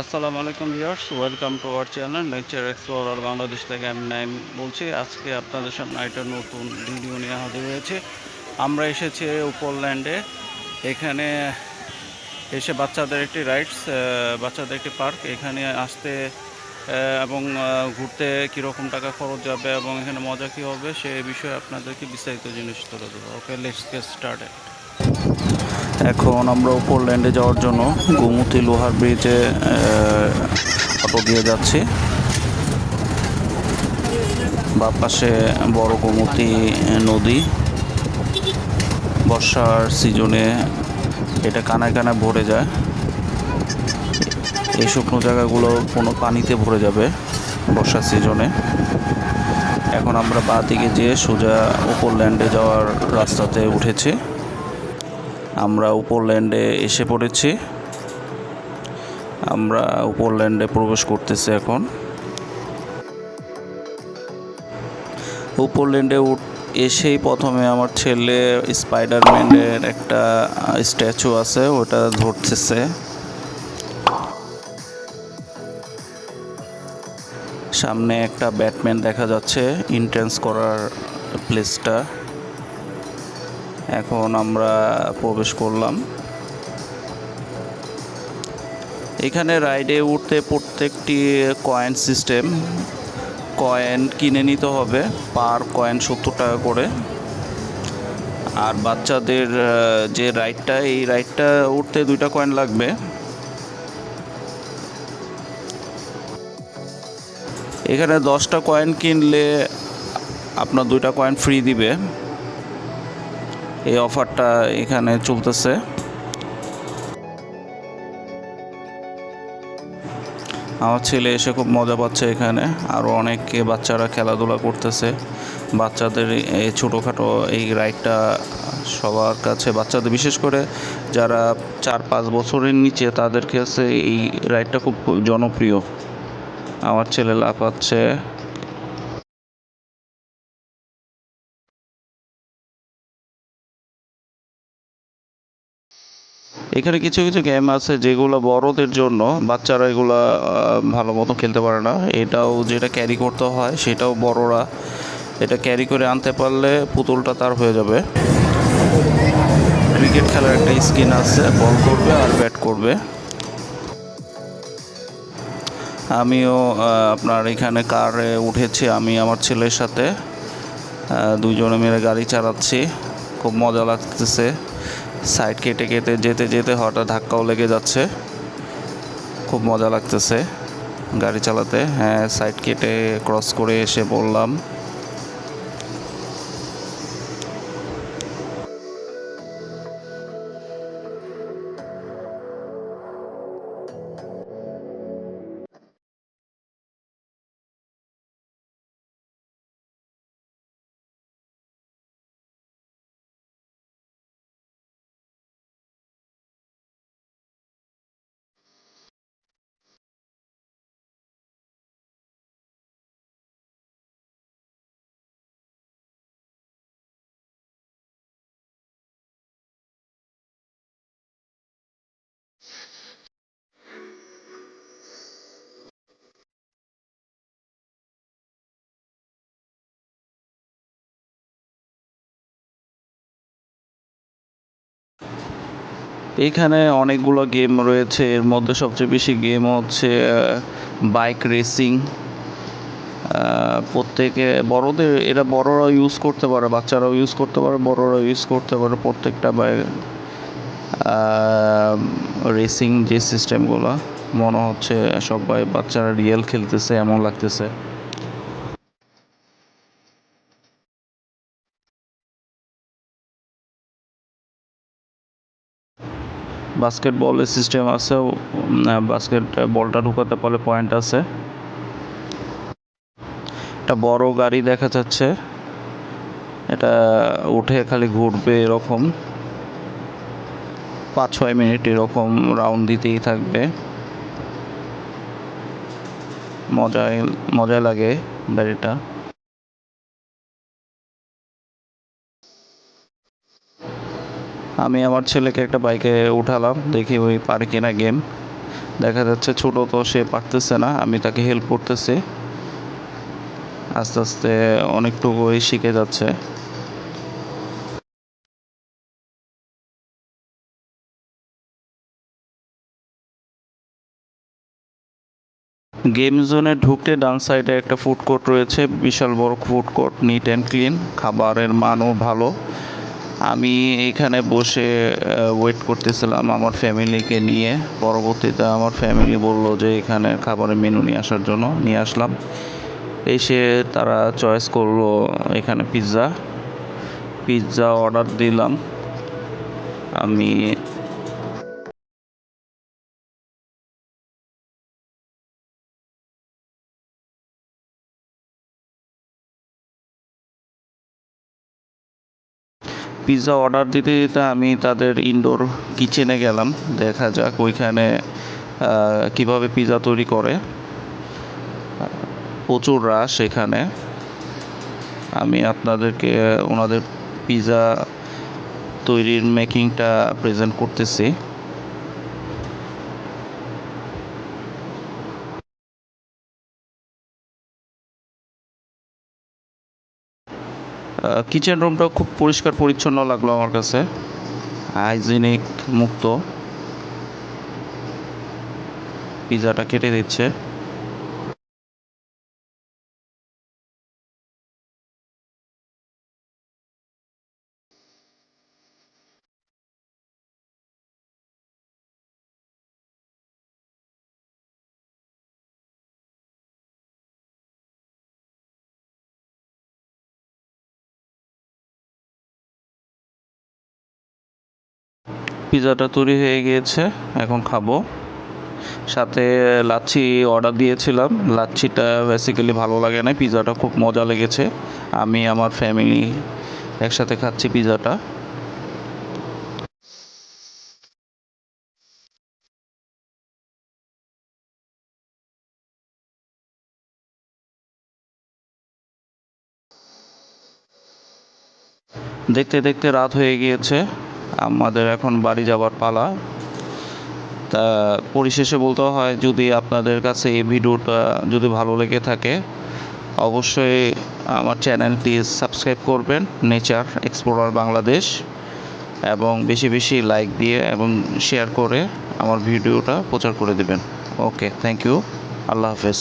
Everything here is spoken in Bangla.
আসসালামু আলাইকুম viewers, welcome to our channel Nature Explorer Bangladesh থেকে আমি নাইম বলছি। আজকে আপনাদের সামনে একটা নতুন ভিডিও নিয়ে হাজির হয়েছে। আমরা এসেছি উপরল্যান্ডে। এখানে এসে বাচ্চাদের একটি রাইডস বাচ্চাদের একটি পার্ক এখানে আসতে এবং ঘুরতে কীরকম টাকা খরচ যাবে এবং এখানে মজা কী হবে সে বিষয়ে আপনাদেরকে বিস্তারিত জিনিস তুলে দেবো ওকে লেটস গেট স্টার্টেড এখন আমরা উপরল্যান্ডে যাওয়ার জন্য গোমতী লোহার ব্রিজে অটো দিয়ে যাচ্ছি। বা পাশে বড় গোমতী নদী। বর্ষার সিজনে এটা কানায় কানায় ভরে যায়। এই শুকনো জায়গাগুলো কোনো পানিতে ভরে যাবে বর্ষার সিজনে। এখন আমরা বা দিকে যেয়ে সোজা উপরল্যান্ডে যাওয়ার রাস্তাতে উঠেছি। আমরা উপরল্যান্ডে এসে পড়েছি। আমরা উপরল্যান্ডে প্রবেশ করতেছি এখন। উপরল্যান্ডে এসেই প্রথমে আমার ছেলে স্পাইডারম্যানের একটা স্ট্যাচু আছে, ওটা ধরতেছে। সামনে একটা ব্যাটম্যান দেখা যাচ্ছে ইন্ট্রেন্স করার প্লেসটা এখন আমরা প্রবেশ করলাম। এখানে রাইডে উঠতে প্রত্যেকটি কয়েন সিস্টেম কয়েন কিনে নিতে হবে পার কয়েন সত্তর টাকা করে। আর বাচ্চাদের যে রাইডটা এই রাইডটা উঠতে দুইটা কয়েন লাগবে। এখানে দশটা কয়েন কিনলে আপনার দুইটা কয়েন ফ্রি দিবে। এই অফারটা এখানে চলতেছে। আমার ছেলে এসে খুব মজা পাচ্ছে এখানে আরও অনেকে বাচ্চারা খেলাধুলা করতেছে। বাচ্চাদের এই ছোটোখাটো এই রাইডটা সবার কাছে বাচ্চাদের, বিশেষ করে যারা চার পাঁচ বছরের নিচে, তাদের কাছে এই রাইডটা খুব জনপ্রিয়। আমার ছেলে লাফাচ্ছে। এখানে কিছু কিছু গেম আছে যেগুলো বড়দের জন্য বাচ্চারা এগুলো ভালো মতো খেলতে পারে না। এটাও যেটা ক্যারি করতে হয়, সেটাও বড়রা। এটা ক্যারি করে আনতে পারলে পুতুলটা তার হয়ে যাবে। ক্রিকেট খেলার একটা স্কিন আছে বল করবে আর ব্যাট করবে। আমিও আপনার এখানে কারে উঠেছি আমি, আমার ছেলের সাথে। দুজনে মিলে গাড়ি চালাচ্ছি। খুব মজা লাগতেছে। সাইড কেটে কেটে যেতে যেতে হঠাৎ ধাক্কাও লেগে যাচ্ছে। খুব মজা লাগতেছে গাড়ি চালাতে। হ্যাঁ সাইড কেটে ক্রস করে এসে বললাম এইখানে অনেকগুলো গেম রয়েছে। এর মধ্যে সবচেয়ে বেশি গেম হচ্ছে বাইক রেসিং প্রত্যেকে, বড়দের, এরা বড়রা ইউজ করতে পারে, বাচ্চারাও ইউজ করতে পারে বড়রা ইউজ করতে পারে প্রত্যেকটা বাইক রেসিং যে সিস্টেমগুলো মনে হচ্ছে সবাই বাচ্চারা রিয়েল খেলতেছে, এমন লাগতেছে। বাস্কেটবলের সিস্টেম আছে বাস্কেট বলটা ঢুকাতে পারলে পয়েন্ট আছে। একটা বড় গাড়ি দেখা যাচ্ছে, এটা উঠে খালি ঘুরবে এরকম। পাঁচ ছয় মিনিট এরকম রাউন্ড দিতেই থাকবে। মজাই মজা লাগে গাড়িটা। আমি আমার ছেলেকে একটা বাইকে উঠালাম, দেখি ওই পারে কিনা গেম দেখা যাচ্ছে ছোট তো সে পারতেছে না, আমি তাকে হেল্প করতেছি। আস্তে আস্তে অনেকটুকুই শিখে যাচ্ছে। গেম জোনে ঢুকতে ডান সাইডে একটা ফুড কোর্ট রয়েছে, বিশাল বড় food court neat and clean খাবারের মানও ভালো। আমি এখানে বসে ওয়েট করতেছিলাম আমার ফ্যামিলিকে নিয়ে। পরবর্তীতে আমার ফ্যামিলি বলল যে, এখানে খাবারের মেনু নিয়ে আসার জন্য নিয়ে আসলাম। এসে তারা চয়েস করল এখানে পিৎজা পিৎজা অর্ডার দিলাম। আমি পিৎজা অর্ডার দিতে দিতে আমি তাদের ইনডোর কিচেনে গেলাম। দেখা যাক ওইখানে কীভাবে পিৎজা তৈরি করে। প্রচুর রাশ এখানে। আমি আপনাদেরকে, ওনাদের পিৎজা তৈরির মেকিংটা প্রেজেন্ট করতেছি। কিচেন রুমটাও খুব পরিষ্কার পরিচ্ছন্ন লাগল আমার কাছে। হাইজিনিক মুক্ত পিজাটা কেটে দিচ্ছে। পিৎজাটা তৈরি হয়ে গিয়েছে, এখন খাব। সাথে লাচ্ছি অর্ডার দিয়েছিলাম। লাচ্ছিটা বেসিক্যালি ভালো লাগে না পিৎজাটা খুব মজা লেগেছে। আমি, আমার ফ্যামিলি একসাথে খাচ্ছি পিৎজাটা দেখতে দেখতে রাত হয়ে গিয়েছে। আমাদের এখন বাড়ি যাওয়ার পালা। তা পরিশেষে বলতে হয়, যদি আপনাদের কাছে এই ভিডিওটা যদি ভালো লেগে থাকে, অবশ্যই আমার চ্যানেলটি সাবস্ক্রাইব করবেন, নেচার এক্সপ্লোরার বাংলাদেশ, এবং বেশি বেশি লাইক দিয়ে এবং শেয়ার করে আমার ভিডিওটা প্রচার করে দেবেন। ওকে, থ্যাংক ইউ, আল্লাহ হাফেজ।